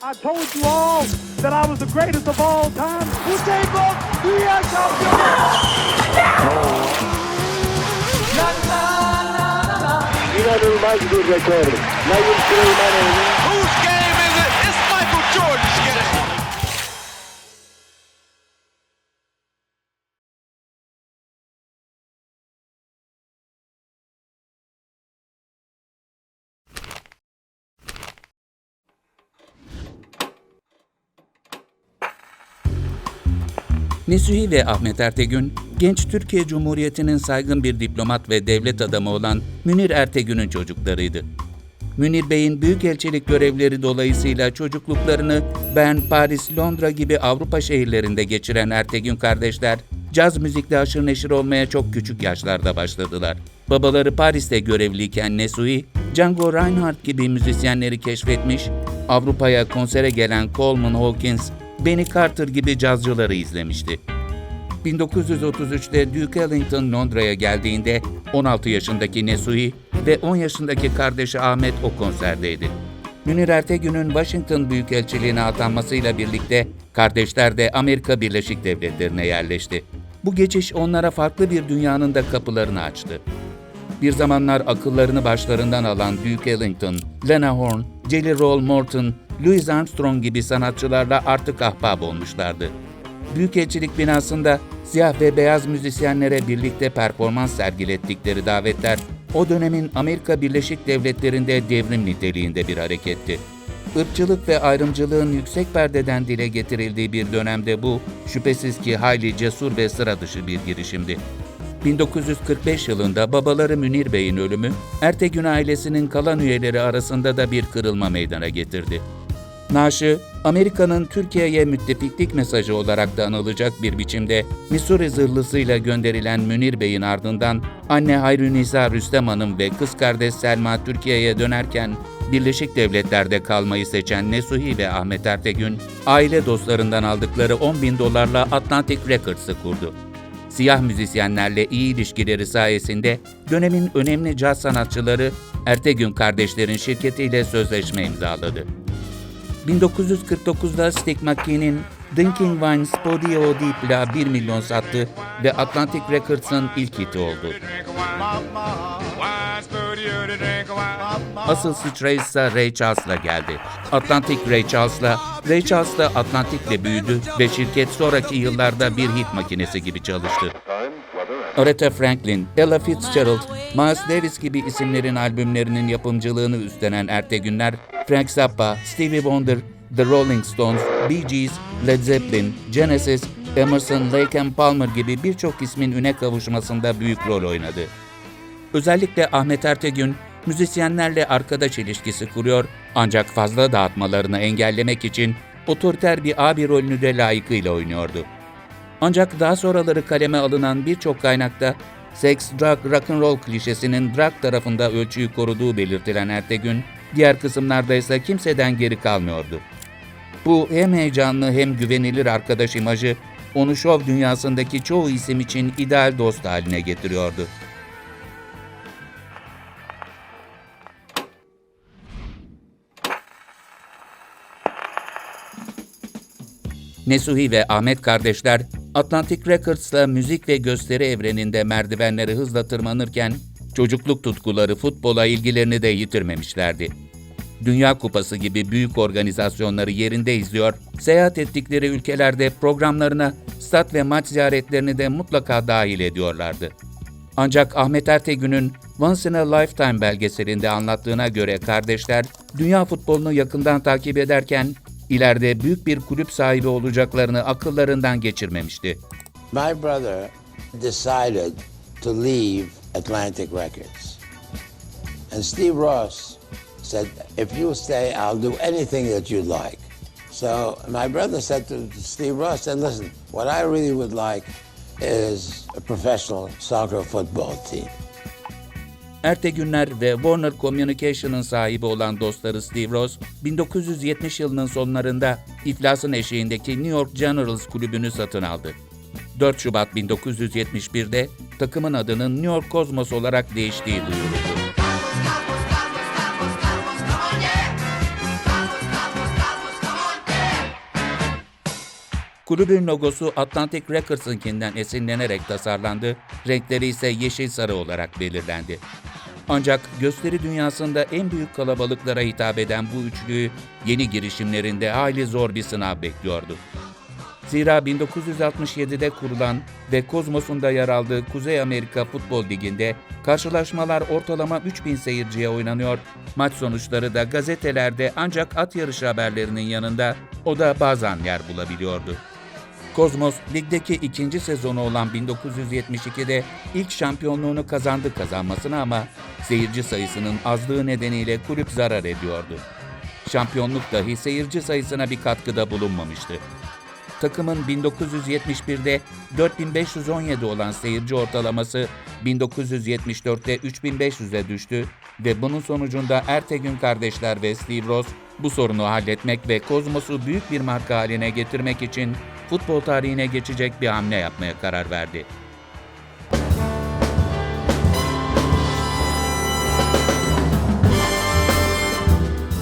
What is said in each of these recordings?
I told you all that I was the greatest of all time. Usain Bolt, dünya şampiyonu. İnanılmaz bir rekor. Naim Süleymanoğlu Whose game Nesuhi ve Ahmet Ertegün, genç Türkiye Cumhuriyeti'nin saygın bir diplomat ve devlet adamı olan Münir Ertegün'ün çocuklarıydı. Münir Bey'in büyükelçilik görevleri dolayısıyla çocukluklarını Bern, Paris, Londra gibi Avrupa şehirlerinde geçiren Ertegün kardeşler, caz müzikle haşır neşir olmaya çok küçük yaşlarda başladılar. Babaları Paris'te görevliyken Nesuhi, Django Reinhardt gibi müzisyenleri keşfetmiş, Avrupa'ya konsere gelen Coleman Hawkins, Benny Carter gibi cazcıları izlemişti. 1933'te Duke Ellington Londra'ya geldiğinde 16 yaşındaki Nesuhi ve 10 yaşındaki kardeşi Ahmet o konserdeydi. Münir Ertegün'ün Washington Büyükelçiliğine atanmasıyla birlikte kardeşler de Amerika Birleşik Devletleri'ne yerleşti. Bu geçiş onlara farklı bir dünyanın da kapılarını açtı. Bir zamanlar akıllarını başlarından alan Duke Ellington, Lena Horne, Jelly Roll Morton, Louis Armstrong gibi sanatçılarla artık ahbap olmuşlardı. Büyükelçilik binasında siyah ve beyaz müzisyenlere birlikte performans sergilettikleri davetler o dönemin Amerika Birleşik Devletleri'nde devrim niteliğinde bir hareketti. Irkçılık ve ayrımcılığın yüksek perdeden dile getirildiği bir dönemde bu, şüphesiz ki hayli cesur ve sıra dışı bir girişimdi. 1945 yılında babaları Münir Bey'in ölümü, Ertegün ailesinin kalan üyeleri arasında da bir kırılma meydana getirdi. Naaşı, Amerika'nın Türkiye'ye müttefiklik mesajı olarak da anılacak bir biçimde Missouri zırhlısıyla gönderilen Münir Bey'in ardından anne Hayrünisa Rüstem Hanım ve kız kardeş Selma Türkiye'ye dönerken Birleşik Devletler'de kalmayı seçen Nesuhi ve Ahmet Ertegün, aile dostlarından aldıkları 10 bin dolarla Atlantic Records'ı kurdu. Siyah müzisyenlerle iyi ilişkileri sayesinde dönemin önemli caz sanatçıları Ertegün kardeşlerin şirketiyle sözleşme imzaladı. 1949'da Stick McKee'nin Drinking Wine Spodio Deep'la 1 milyon sattı ve Atlantic Records'ın ilk hiti oldu. Asıl sıçrayı ise Ray Charles'la geldi. Atlantic Ray Charles'la, Ray Charles da Atlantic'le büyüdü ve şirket sonraki yıllarda bir hit makinesi gibi çalıştı. Aretha Franklin, Ella Fitzgerald, Miles Davis gibi isimlerin albümlerinin yapımcılığını üstlenen Ertegünler, Frank Zappa, Stevie Wonder, The Rolling Stones, Bee Gees, Led Zeppelin, Genesis, Emerson, Lake and Palmer gibi birçok ismin üne kavuşmasında büyük rol oynadı. Özellikle Ahmet Ertegün, müzisyenlerle arkadaş ilişkisi kuruyor ancak fazla dağıtmalarını engellemek için otoriter bir abi rolünü de layıkıyla oynuyordu. Ancak daha sonraları kaleme alınan birçok kaynakta seks, drug, rock and roll klişesinin drag tarafında ölçüyü koruduğu belirtilen Ertegün, diğer kısımlarda ise kimseden geri kalmıyordu. Bu hem heyecanlı hem güvenilir arkadaş imajı onu şov dünyasındaki çoğu isim için ideal dost haline getiriyordu. Nesuhi ve Ahmet kardeşler Atlantic Records'la müzik ve gösteri evreninde merdivenleri hızla tırmanırken çocukluk tutkuları futbola ilgilerini de yitirmemişlerdi. Dünya Kupası gibi büyük organizasyonları yerinde izliyor, seyahat ettikleri ülkelerde programlarına stat ve maç ziyaretlerini de mutlaka dahil ediyorlardı. Ancak Ahmet Ertegün'ün Once in a Lifetime belgeselinde anlattığına göre kardeşler dünya futbolunu yakından takip ederken ileride büyük bir kulüp sahibi olacaklarını akıllarından geçirmemişti. My brother decided to leave Atlantic Records. And Steve Ross said, if you stay, I'll do anything that you'd like. So my brother said to Steve Ross, said, listen, what I really would like is a professional soccer football team. Ertegünler ve Warner Communication'ın sahibi olan dostları Steve Ross, 1970 yılının sonlarında iflasın eşiğindeki New York Generals kulübünü satın aldı. 4 Şubat 1971'de takımın adının New York Cosmos olarak değiştiği duyuruldu. Kulübün logosu Atlantic Records'ınkinden esinlenerek tasarlandı, renkleri ise yeşil sarı olarak belirlendi. Ancak gösteri dünyasında en büyük kalabalıklara hitap eden bu üçlüyü yeni girişimlerinde hali zor bir sınav bekliyordu. Zira 1967'de kurulan ve Kozmos'un yer aldığı Kuzey Amerika Futbol Ligi'nde karşılaşmalar ortalama 3000 seyirciye oynanıyor, maç sonuçları da gazetelerde ancak at yarışı haberlerinin yanında o da bazen yer bulabiliyordu. Kozmos, ligdeki ikinci sezonu olan 1972'de ilk şampiyonluğunu kazandı kazanmasına ama seyirci sayısının azlığı nedeniyle kulüp zarar ediyordu. Şampiyonluk dahi seyirci sayısına bir katkıda bulunmamıştı. Takımın 1971'de 4517 olan seyirci ortalaması 1974'te 3500'e düştü ve bunun sonucunda Ertegün kardeşler ve Steve Ross bu sorunu halletmek ve Kozmos'u büyük bir marka haline getirmek için futbol tarihine geçecek bir hamle yapmaya karar verdi.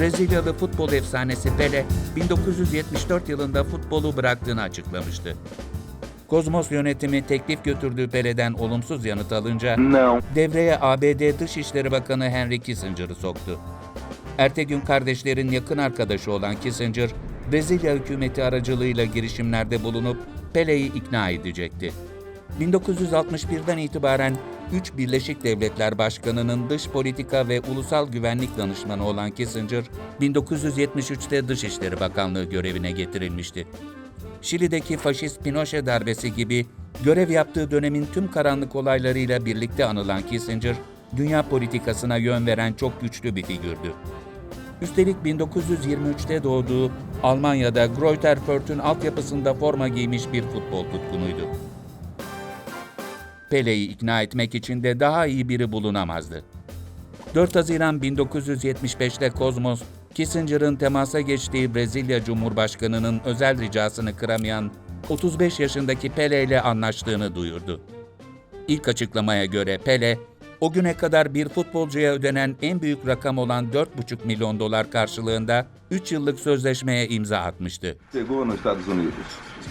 Brezilyalı futbol efsanesi Pele 1974 yılında futbolu bıraktığını açıklamıştı. Kozmos yönetimi teklif götürdüğü Pele'den olumsuz yanıt alınca devreye ABD Dışişleri Bakanı Henry Kissinger'ı soktu. Ertegün kardeşlerin yakın arkadaşı olan Kissinger, Brezilya hükümeti aracılığıyla girişimlerde bulunup Pele'yi ikna edecekti. 1961'den itibaren 3 Birleşik Devletler Başkanı'nın dış politika ve ulusal güvenlik danışmanı olan Kissinger, 1973'te Dışişleri Bakanlığı görevine getirilmişti. Şili'deki faşist Pinochet darbesi gibi görev yaptığı dönemin tüm karanlık olaylarıyla birlikte anılan Kissinger, dünya politikasına yön veren çok güçlü bir figürdü. Üstelik 1923'te doğduğu Almanya'da Greuther Fürth'ün altyapısında forma giymiş bir futbol tutkunuydu. Pele'yi ikna etmek için de daha iyi biri bulunamazdı. 4 Haziran 1975'te Kozmos, Kissinger'ın temasa geçtiği Brezilya Cumhurbaşkanı'nın özel ricasını kıramayan 35 yaşındaki Pele ile anlaştığını duyurdu. İlk açıklamaya göre Pele, o güne kadar bir futbolcuya ödenen en büyük rakam olan 4,5 milyon dolar karşılığında 3 yıllık sözleşmeye imza atmıştı.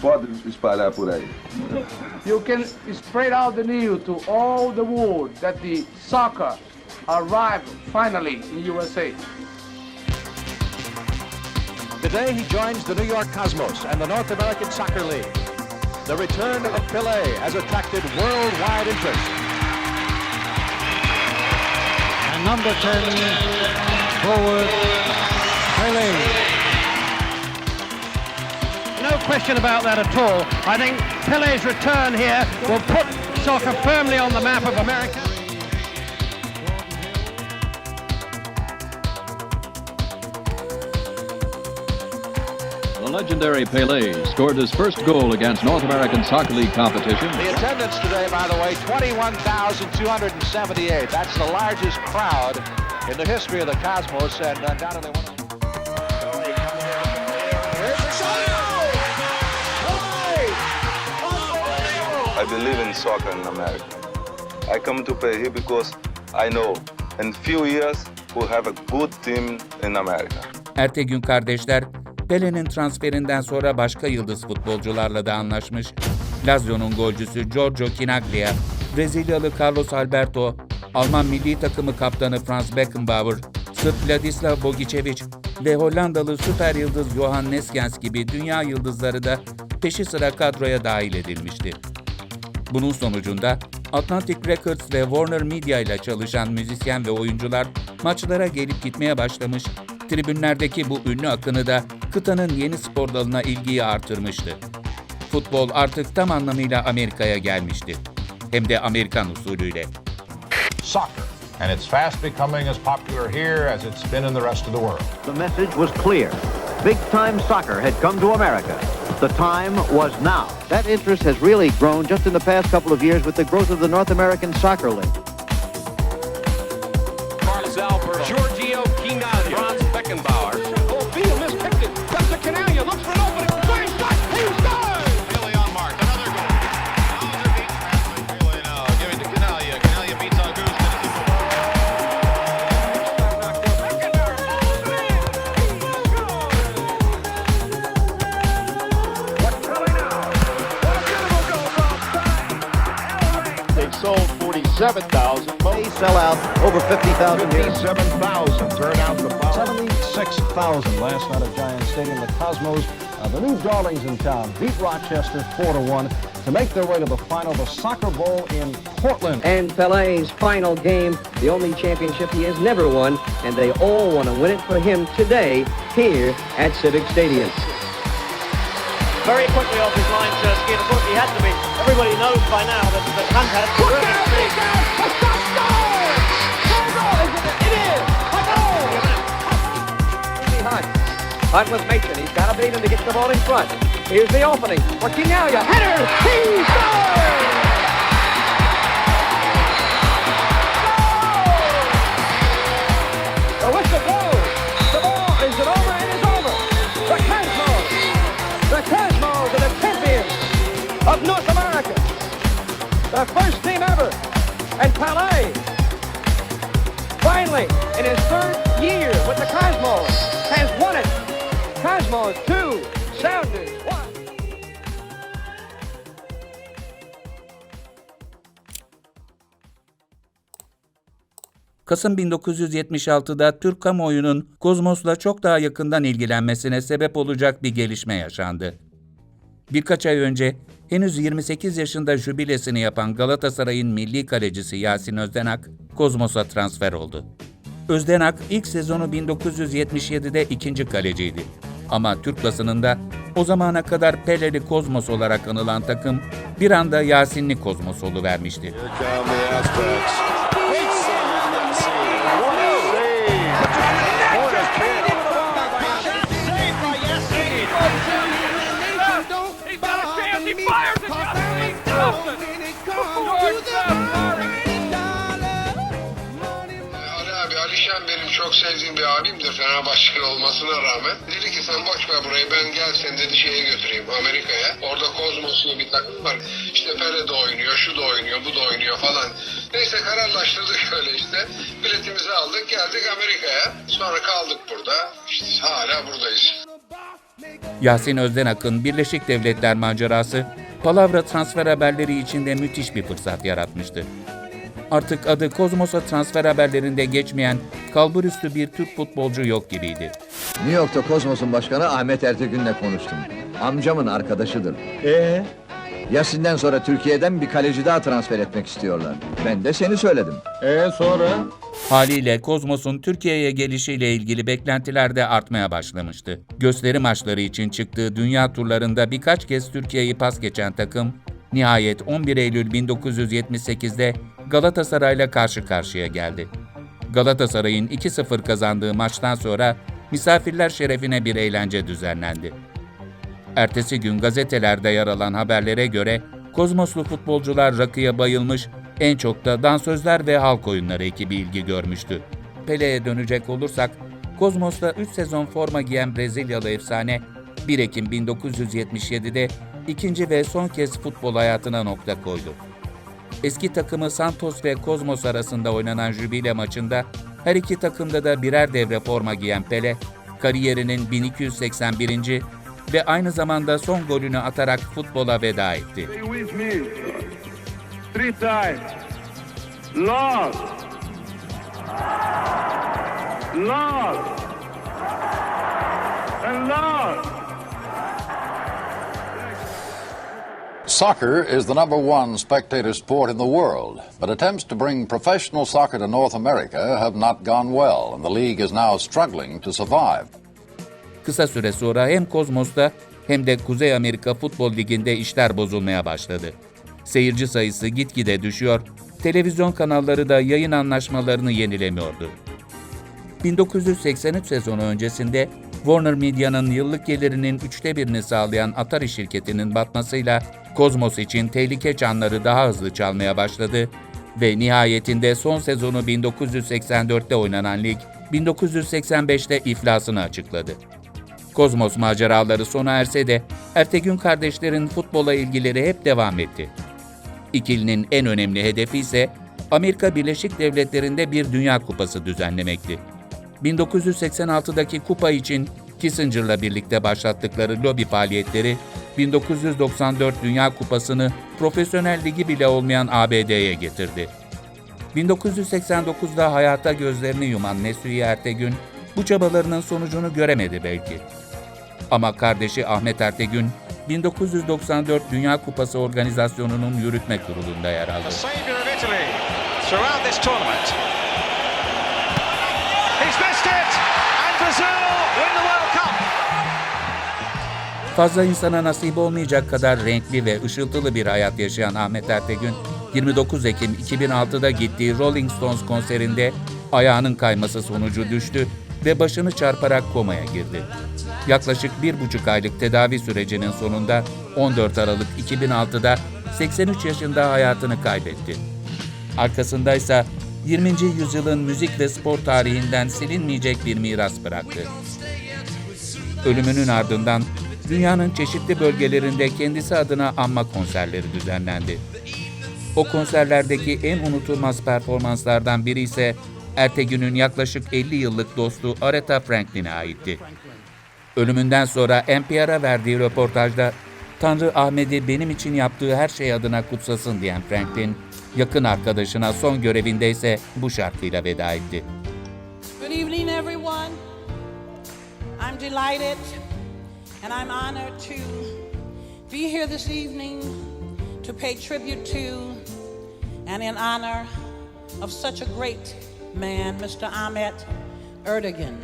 Pode espalhar por aí. You can spread out the news to all the world that the soccer arrived finally in USA. Today he joins the New York Cosmos and the North American Soccer League. The return of Pele has attracted worldwide interest. And number 10, forward, Pele. No question about that at all. I think Pele's return here will put soccer firmly on the map of America. The legendary Pele scored his first goal against North American Soccer League competition. The attendance today, by the way, 21,278. That's the largest crowd in the history of the Cosmos and uh, undoubtedly one of I believe in soccer in America. I come to play here because I know in few years we'll have a good team in America. Ertegün kardeşler, Pele'nin transferinden sonra başka yıldız futbolcularla da anlaşmış. Lazio'nun golcüsü Giorgio Chinaglia, Brezilyalı Carlos Alberto, Alman milli takımı kaptanı Franz Beckenbauer, Sırp Vladislav Bogicevic ve Hollandalı süper yıldız Johan Neskens gibi dünya yıldızları da peşi sıra kadroya dahil edilmişti. Bunun sonucunda Atlantic Records ve Warner Media ile çalışan müzisyen ve oyuncular maçlara gelip gitmeye başlamış, tribünlerdeki bu ünlü akını da kıtanın yeni spor dalına ilgiyi artırmıştı. Futbol artık tam anlamıyla Amerika'ya gelmişti. Hem de Amerikan usulüyle. soccer, and it's fast becoming as popular here as it's been in the rest of the world. The message was clear. Big time soccer had come to America. The time was now. That interest has really grown just in the past couple of years with the growth of the North American Soccer League. 57,000. They sell out over 50,000 here. 57,000 turn out the foul. 76,000 last night at Giant Stadium. The Cosmos, uh, the new darlings in town, beat Rochester 4 to 1 to make their way to the final, of the Soccer Bowl in Portland. And Pele's final game, the only championship he has never won, and they all want to win it for him today here at Civic Stadium. Very quickly off his line to ski. Of course, he had to be. Everybody knows by now that the Hunt has terrific speed. Hunt. Hunt with Mason. He's got to beat him to get the ball in front. Here's the opening for Quinalia. Header! He scores! The whistle of North America. The first team ever. And Palais, finally, in his third year with the Cosmos, has won it. Cosmos 2, Sounders 1. Kasım 1976'da Türk kamuoyunun Kozmos'la çok daha yakından ilgilenmesine sebep olacak bir gelişme yaşandı. Birkaç ay önce henüz 28 yaşında jübilesini yapan Galatasaray'ın milli kalecisi Yasin Özdenak, Kozmos'a transfer oldu. Özdenak ilk sezonu 1977'de ikinci kaleciydi. Ama Türk basınında o zamana kadar Peleli Kozmos olarak anılan takım bir anda Yasinli Kozmos vermişti. Çok sevdiğim bir abimdir Fenerbahçeli olmasına rağmen. Dedi ki sen boş ver burayı ben gel seni dedi şeye götüreyim Amerika'ya. Orada Kozmos bir takım var. İşte Pele de oynuyor, şu da oynuyor, bu da oynuyor falan. Neyse kararlaştırdık öyle işte. Biletimizi aldık geldik Amerika'ya. Sonra kaldık burada. İşte hala buradayız. Yasin Özdenak'ın Birleşik Devletler macerası, palavra transfer haberleri içinde müthiş bir fırsat yaratmıştı. Artık adı Kozmos'a transfer haberlerinde geçmeyen kalburüstü bir Türk futbolcu yok gibiydi. New York'ta Kozmos'un başkanı Ahmet Ertegün'le konuştum. Amcamın arkadaşıdır. Ee? Yasin'den sonra Türkiye'den bir kaleci daha transfer etmek istiyorlar. Ben de seni söyledim. Ee sonra? Haliyle Kozmos'un Türkiye'ye gelişiyle ilgili beklentiler de artmaya başlamıştı. Gösteri maçları için çıktığı dünya turlarında birkaç kez Türkiye'yi pas geçen takım, nihayet 11 Eylül 1978'de Galatasaray'la karşı karşıya geldi. Galatasaray'ın 2-0 kazandığı maçtan sonra misafirler şerefine bir eğlence düzenlendi. Ertesi gün gazetelerde yer alan haberlere göre Kozmoslu futbolcular rakıya bayılmış, en çok da dansözler ve halk oyunları ekibi ilgi görmüştü. Pele'ye dönecek olursak, Kozmos'ta 3 sezon forma giyen Brezilyalı efsane 1 Ekim 1977'de ikinci ve son kez futbol hayatına nokta koydu. Eski takımı Santos ve Kozmos arasında oynanan jübile maçında her iki takımda da birer devre forma giyen Pele, kariyerinin 1281. ve aynı zamanda son golünü atarak futbola veda etti. Lost. Lost. And lost. Soccer is the number one spectator sport in the world, but attempts to bring professional soccer to North America have not gone well, and the league is now struggling to survive. Kısa süre sonra hem Kozmos'ta hem de Kuzey Amerika Futbol Ligi'nde işler bozulmaya başladı. Seyirci sayısı gitgide düşüyor, televizyon kanalları da yayın anlaşmalarını yenilemiyordu. 1983 sezonu öncesinde Warner Media'nın yıllık gelirinin üçte birini sağlayan Atari şirketinin batmasıyla Kozmos için tehlike çanları daha hızlı çalmaya başladı ve nihayetinde son sezonu 1984'te oynanan lig 1985'te iflasını açıkladı. Kozmos maceraları sona erse de Ertegün kardeşlerin futbola ilgileri hep devam etti. İkilinin en önemli hedefi ise Amerika Birleşik Devletleri'nde bir Dünya Kupası düzenlemekti. 1986'daki kupa için Kissinger'la birlikte başlattıkları lobi faaliyetleri 1994 Dünya Kupası'nı profesyonel ligi bile olmayan ABD'ye getirdi. 1989'da hayata gözlerini yuman Nesuhi Ertegün bu çabalarının sonucunu göremedi belki. Ama kardeşi Ahmet Ertegün 1994 Dünya Kupası organizasyonunun yürütme kurulunda yer aldı. Fazla insana nasip olmayacak kadar renkli ve ışıltılı bir hayat yaşayan Ahmet Ertegün, 29 Ekim 2006'da gittiği Rolling Stones konserinde ayağının kayması sonucu düştü ve başını çarparak komaya girdi. Yaklaşık bir buçuk aylık tedavi sürecinin sonunda 14 Aralık 2006'da 83 yaşında hayatını kaybetti. Arkasındaysa 20. yüzyılın müzik ve spor tarihinden silinmeyecek bir miras bıraktı. Ölümünün ardından dünyanın çeşitli bölgelerinde kendisi adına anma konserleri düzenlendi. O konserlerdeki en unutulmaz performanslardan biri ise Ertegün'ün yaklaşık 50 yıllık dostu Aretha Franklin'e aitti. Ölümünden sonra NPR'a verdiği röportajda Tanrı Ahmet'i benim için yaptığı her şey adına kutsasın diyen Franklin, yakın arkadaşına son görevinde ise bu şarkıyla veda etti. Good evening, everyone. I'm delighted and I'm honored to be here this evening to pay tribute to and in honor of such a great man, Mr. Ahmet Erdogan.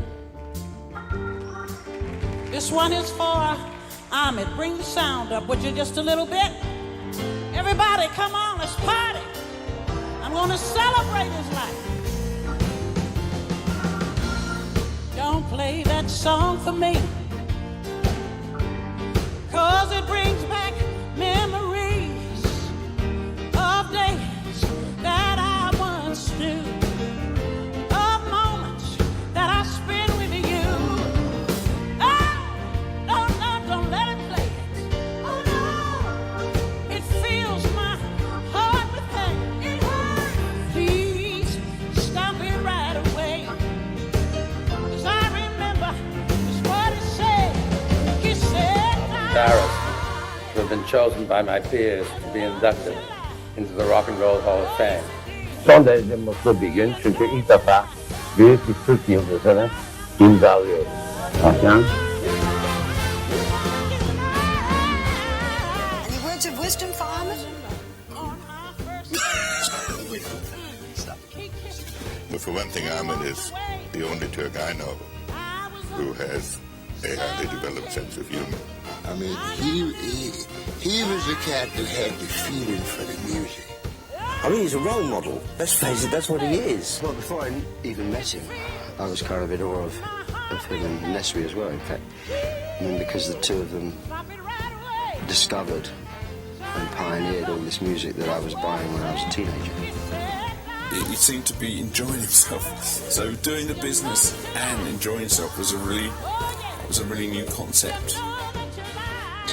This one is for Ahmet. Bring the sound up, would you, just a little bit? Everybody, come on, let's party. I'm going to celebrate his life. Don't play that song for me. Chosen by my peers to be inducted into the Rock and Roll Hall of Fame. Son derece mutlu bir gün çünkü ilk defa büyük bir Türk yıldızını imzalıyoruz. Hakan. Any words of wisdom for? But for one thing, Ahmed is the only Turk I know who has a highly developed sense of humor. I mean, he, he he was the cat that had the feeling for the music. I mean, he's a role model. Let's face it, that's what he is. Well, before I even met him, I was kind of in awe of, of him and Nesri as well, in fact. I mean, because the two of them discovered and pioneered all this music that I was buying when I was a teenager. he he seemed to be enjoying himself. So doing the business and enjoying himself was a really was a really new concept.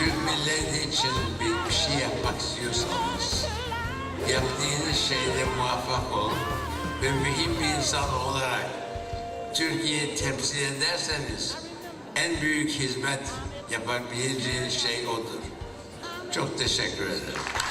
Türk milleti için bir şey yapmak istiyorsanız yaptığınız şeyde muvaffak olun ve mühim bir insan olarak Türkiye'yi temsil ederseniz en büyük hizmet yapabileceğiniz şey odur. Çok teşekkür ederim.